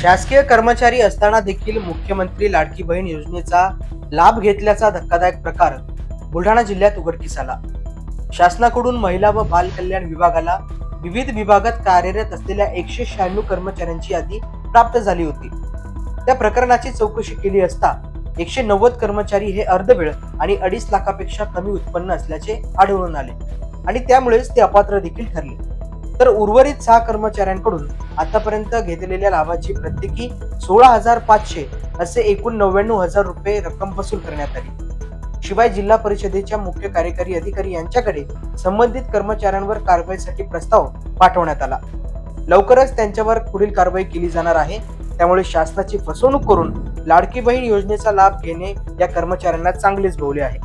शासकीय कर्मचारी असताना देखील मुख्यमंत्री लाडकी बहीण योजनेचा लाभ घेतल्याचा धक्कादायक प्रकार बुलढाणा जिल्ह्यात उघडकीस आला. शासनाकडून महिला व बाल कल्याण विभागाला विविध विभागात कार्यरत असलेल्या एकशे शहाण्णव कर्मचाऱ्यांची यादी प्राप्त झाली होती. त्या प्रकरणाची चौकशी केली असता एकशे नव्वद कर्मचारी हे अर्धवेळ आणि अडीच लाखापेक्षा कमी उत्पन्न असल्याचे आढळून आले आणि त्यामुळेच ते अपात्र देखील ठरले. तर उर्वरित सहा कर्मचाऱ्यांकडून आतापर्यंत घेतलेल्या लाभाची प्रत्येकी सोळा हजार पाचशे असे एकूण नव्याण्णव हजार रुपये रक्कम वसूल करण्यात आली. शिवाय जिल्हा परिषदेच्या मुख्य कार्यकारी अधिकारी यांच्याकडे संबंधित कर्मचाऱ्यांवर कारवाईसाठी प्रस्ताव पाठवण्यात आला. लवकरच त्यांच्यावर पुढील कारवाई केली जाणार आहे. त्यामुळे शासनाची फसवणूक करून लाडकी बहीण योजनेचा लाभ घेणे या कर्मचाऱ्यांना चांगलेच भोवले आहे.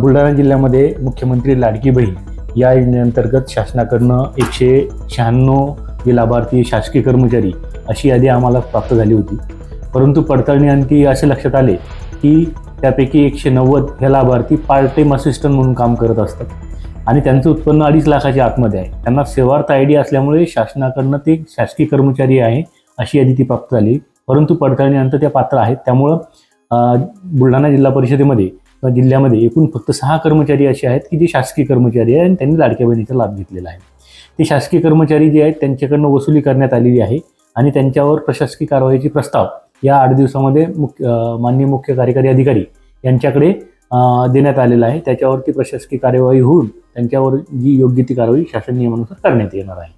बुलढाणा जिल्ह्यामध्ये मुख्यमंत्री लाडकी बहीण या योजनेअंतर्गत शासनाकडनं एकशे शहाण्णव जे लाभार्थी शासकीय कर्मचारी अशी यादी आम्हाला प्राप्त झाली होती. परंतु पडताळणी आणखी असे लक्षात आले की त्यापैकी एकशे नव्वद हे लाभार्थी पार्ट टाईम असिस्टंट म्हणून काम करत असतात. आणि त्यांचं उत्पन्न अडीच लाखाच्या आतमध्ये आहे. त्यांना सेवार्थ आय डी असल्यामुळे शासनाकडनं ते शासकीय कर्मचारी आहे अशी यादी ती प्राप्त झाली. परंतु पडताळणीनंतर त्या पात्र आहेत. त्यामुळं बुलढाणा जिल्हा परिषदेमध्ये जिल्ह्यामध्ये एकूण फक्त सहा कर्मचारी असे आहेत की जे शासकीय कर्मचारी आहे आणि त्यांनी लाडक्या बहिणीचा लाभ घेतलेला आहे. ते शासकीय कर्मचारी जे आहेत त्यांच्याकडनं वसुली करण्यात आलेली आहे आणि त्यांच्यावर प्रशासकीय कारवाईचे प्रस्ताव या आठ दिवसामध्ये मुख्य माननीय मुख्य कार्यकारी अधिकारी यांच्याकडे देण्यात आलेला आहे. त्याच्यावरती प्रशासकीय कार्यवाही होऊन त्यांच्यावर जी योग्य ती कारवाई शासन नियमानुसार करण्यात येणार आहे.